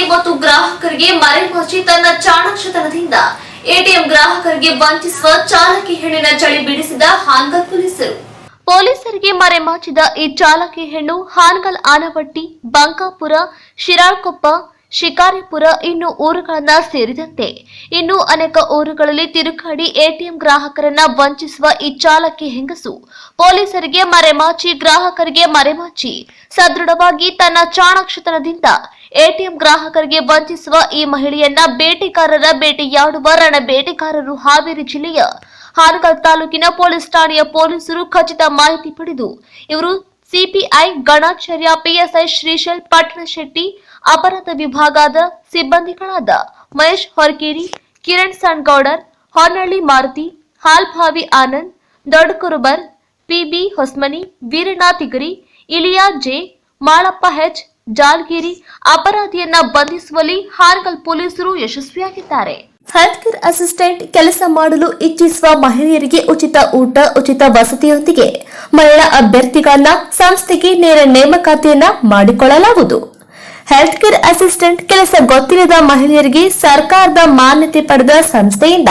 ವಂಚಿಕೆ ಮತ್ತು ಗ್ರಾಹಕರಿಗೆ ಮರೆಮಾಚಿ ತನ್ನ ಚಾಣಾಕ್ಷತನದಿಂದ. ಎಟಿಎಂ ಗ್ರಾಹಕರಿಗೆ ವಂಚಿಸುವ ಚಾಲಕಿ ಹೆಣ್ಣಿನ ಚಳಿ ಬಿಡಿಸಿದ ಹಾನ್ಗಲ್ ಪೊಲೀಸರು. ಪೊಲೀಸರಿಗೆ ಮರೆಮಾಚಿದ ಈ ಚಾಲಕಿ ಹೆಣ್ಣು ಹಾನ್ಗಲ್ ಆನವಟ್ಟಿ, ಬಂಕಾಪುರ, ಶಿರಾಳ್ಕೊಪ್ಪ, ಶಿಕಾರಿಪುರ ಇನ್ನು ಊರುಗಳನ್ನ ಸೇರಿದಂತೆ. ಇನ್ನು ಅನೇಕ ಊರುಗಳಲ್ಲಿ ತಿರುಗಾಡಿ ಎಟಿಎಂ ಗ್ರಾಹಕರನ್ನ ವಂಚಿಸುವ ಈ ಚಾಲಕಿ ಹೆಂಗಸು. ಪೊಲೀಸರಿಗೆ ಮರೆಮಾಚಿ ಗ್ರಾಹಕರಿಗೆ ಮರೆಮಾಚಿ ಸದೃಢವಾಗಿ ತನ್ನ ಚಾಣಾಕ್ಷತನದಿಂದ ಎಟಿಎಂ ಗ್ರಾಹಕರಿಗೆ ವಂಚಿಸುವ ಈ ಮಹಿಳೆಯನ್ನ ಬೇಟೆಗಾರರ ಬೇಟೆಯಾಡುವ ರಣ ಬೇಟೆಗಾರರು ಹಾವೇರಿ ಜಿಲ್ಲೆಯ ಹಾನಗಲ್ ತಾಲೂಕಿನ ಪೊಲೀಸ್ ಠಾಣೆಯ ಪೊಲೀಸರು ಖಚಿತ ಮಾಹಿತಿ ಪಡೆದು ಇವರು ಸಿಪಿಐ ಗಣಾಚಾರ್ಯ ಪಿಎಸ್ಐ ಶ್ರೀಶೈಲ್ ಪಟ್ಟಣಶೆಟ್ಟಿ ಅಪರಾಧ ವಿಭಾಗದ ಸಿಬ್ಬಂದಿಗಳಾದ Mahesh Horakeri, Kiran Sangoudar Honnalli Maruti, Halbhavi Anand, Doddakurubar, PB Hosmani, Veeranna Tigari, Iliya J, Malappa H Jalgiri ಅಪರಾಧಿಯನ್ನ ಬಂಧಿಸುವಲ್ಲಿ ಹಾರ್ಗಲ್ ಪೊಲೀಸರು ಯಶಸ್ವಿಯಾಗಿದ್ದಾರೆ. ಹೆಲ್ತ್ ಕೇರ್ ಅಸಿಸ್ಟೆಂಟ್ ಕೆಲಸ ಮಾಡಲು ಇಚ್ಛಿಸುವ ಮಹಿಳೆಯರಿಗೆ ಉಚಿತ ಊಟ, ಉಚಿತ ವಸತಿಯೊಂದಿಗೆ ಮಹಿಳಾ ಅಭ್ಯರ್ಥಿಗಳನ್ನ ಸಂಸ್ಥೆಗೆ ನೇರ ನೇಮಕಾತಿಯನ್ನ ಮಾಡಿಕೊಳ್ಳಲಾಗುವುದು. ಹೆಲ್ತ್ ಕೇರ್ ಅಸಿಸ್ಟೆಂಟ್ ಕೆಲಸ ಗೊತ್ತಿಲ್ಲದ ಮಹಿಳೆಯರಿಗೆ ಸರ್ಕಾರದ ಮಾನ್ಯತೆ ಪಡೆದ ಸಂಸ್ಥೆಯಿಂದ